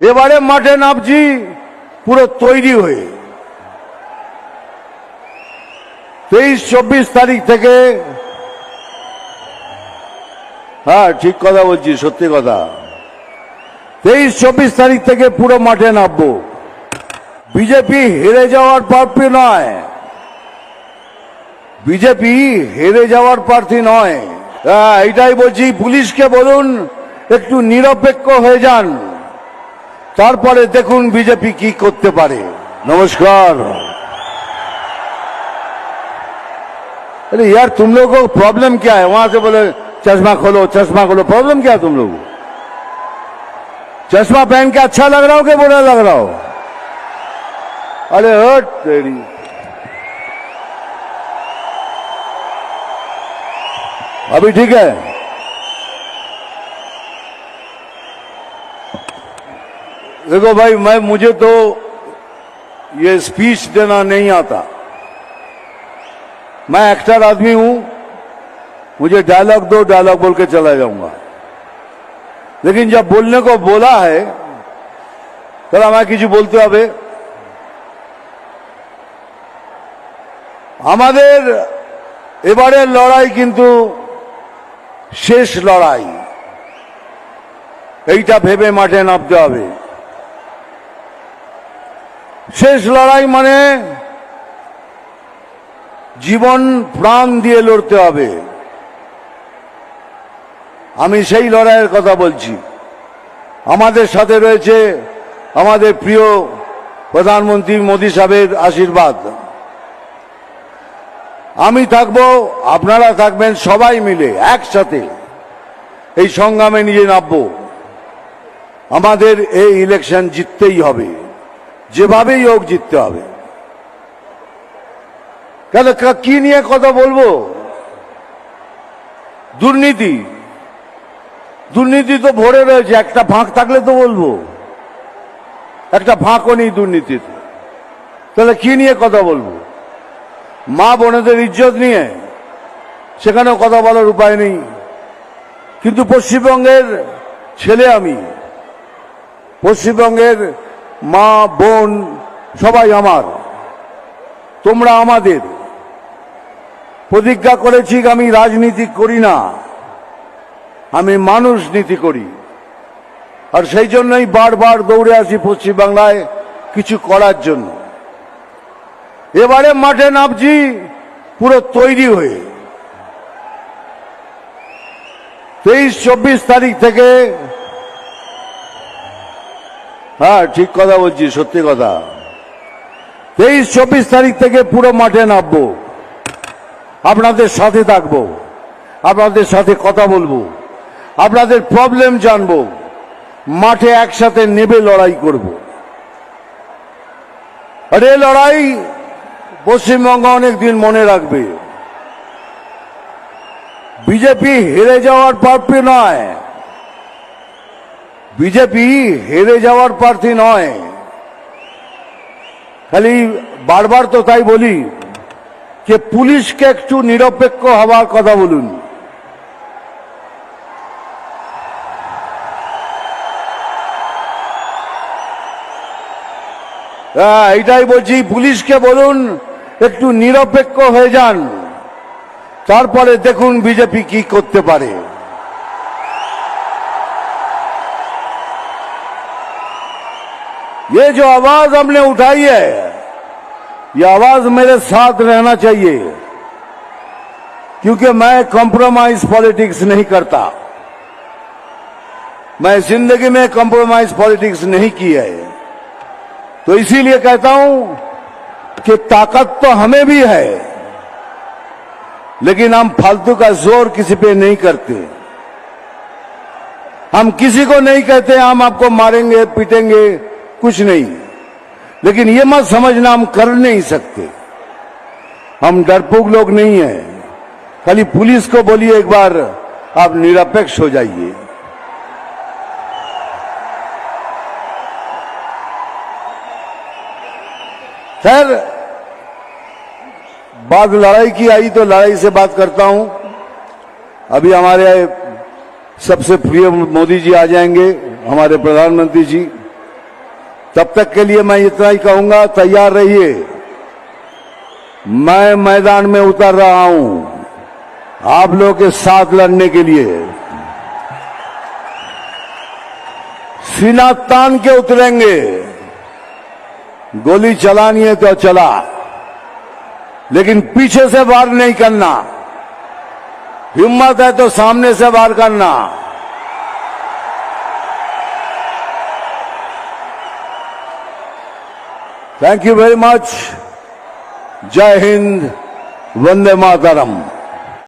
এবারে মাঠে নামছি পুরো তৈরি হয়ে। তেইশ চব্বিশ তারিখ থেকে হ্যাঁ ঠিক কথা বলছি সত্যি কথা। তেইশ চব্বিশ তারিখ থেকে পুরো মাঠে নামবো। বিজেপি হেরে যাওয়ার প্রার্থী নয়। বিজেপি হেরে যাওয়ার প্রার্থী নয়। হ্যাঁ, এটাই বলছি পুলিশকে বলুন একটু নিরপেক্ষ হয়ে যান। তারপরে দেখুন বিজেপি কি করতে পারে। নমস্কার। ارے یار تم لوگوں کو پرابلم کیا ہے وہاں سے بولے چشمہ کھولو چشمہ کھولو پرابلم کیا ہے تم لوگوں چشمہ پہن کے اچھا لگ رہا ہو کہ برا لگ رہا ہو ارے ہٹ تیری ابھی ٹھیک ہے देखो भाई मैं मुझे तो ये स्पीच देना नहीं आता मैं एक्टर आदमी हूं मुझे डायलॉग दो डायलॉग बोल के चला जाऊंगा लेकिन जब बोलने को बोला है তাহলে আমায় কিছু বলতে হবে আমাদের এবারের লড়াই কিন্তু শেষ লড়াই এইটা ভেবে মাঠে নামতে হবে শেষ লড়াই মানে জীবন প্রাণ দিয়ে লড়তে হবে। আমি সেই লড়াইয়ের কথা বলছি। আমাদের সাথে রয়েছে আমাদের প্রিয় প্রধানমন্ত্রী মোদী সাহেবের আশীর্বাদ। আমি থাকব, আপনারা থাকবেন সবাই মিলে একসাথে। এই সংগ্রামে নিজে নামবো। আমাদের এই ইলেকশন জিততেই হবে। যেভাবেই হোক জিততে হবে। কেন কি নিয়ে কথা বলব? দুর্নীতি। দুর্নীতি তো ভরে রয়েছে, একটা ফাঁক থাকলে তো বলব। একটা ফাঁকও নেই দুর্নীতিতে। তাহলে কি নিয়ে কথা বলব? মা বোনেদের ইজ্জত নিয়ে সেখানেও কথা বলার উপায় নেই। কিন্তু পশ্চিমবঙ্গের ছেলে আমি, পশ্চিমবঙ্গের মা, বোন, সবাই আমার। তোমরা আমাদের। প্রতিজ্ঞা করেছি আমি রাজনীতি করি না, আমি মানুষ নীতি করি। আর সেই জন্যই বারবার দৌড়ে আসি পশ্চিমবাংলায় কিছু করার জন্য। এবারে মাঠে নামছি, পুরো তৈরি হয়ে। তেইশ, চব্বিশ তারিখ থেকে হ্যাঁ ঠিক কথা বলছি সত্যি কথা। তেইশ, চব্বিশ তারিখ থেকে পুরো মাঠে নামবো। আপনাদের সাথে থাকব। আপনাদের সাথে কথা বলব। আপনাদের প্রবলেম জানব। মাঠে একসাথে নেবে লড়াই করব। আর এই লড়াই পশ্চিমবঙ্গ অনেক দিন মনে রাখবে। বিজেপি হেরে যাওয়ার প্রার্থী নয়। বিজেপি হেরে যাওয়ার প্রার্থী নয়। খালি বারবার তো তাই বলি যে পুলিশকে একটু নিরপেক্ষ হওয়ার কথা বলুন। হ্যাঁ, এটাই বলছি পুলিশকে বলুন একটু নিরপেক্ষ হয়ে যান। তারপরে দেখুন বিজেপি কি করতে পারে। یہ جو آواز ہم نے اٹھائی ہے، یہ آواز میرے ساتھ رہنا چاہیے۔ کیونکہ میں کمپرومائز پالیٹکس نہیں کرتا۔ میں زندگی میں کمپرومائز پالیٹکس نہیں کی ہے۔ تو اسی لیے کہتا ہوں کہ طاقت تو ہمیں بھی ہے، لیکن ہم فالتو کا زور کسی پہ نہیں کرتے۔ ہم کسی کو نہیں کہتے، ہم آپ کو ماریں گے، پیٹیں گے۔ کچھ نہیں۔ ہے لیکن یہ مت سمجھنا ہم کر نہیں سکتے۔ ہم ڈرپوک لوگ نہیں ہیں۔ خالی پولیس کو بولیے ایک بار آپ نراپیکش ہو جائیے۔ خیر بات لڑائی کی آئی تو لڑائی سے بات کرتا ہوں۔ ابھی ہمارے سب سے پری مودی جی آ جائیں گے، ہمارے پردھان منتری جی۔ تب تک کے لیے میں اتنا ہی کہوں گا، تیار رہیے۔ میں میدان میں اتر رہا ہوں، آپ لوگ کے ساتھ لڑنے کے لیے۔ سینا تان کے اتریں گے۔ گولی چلانی ہے تو چلا۔ لیکن پیچھے سے وار نہیں کرنا۔ ہمت ہے تو سامنے سے وار کرنا۔ Thank you very much. Jai Hind, Vande Mataram.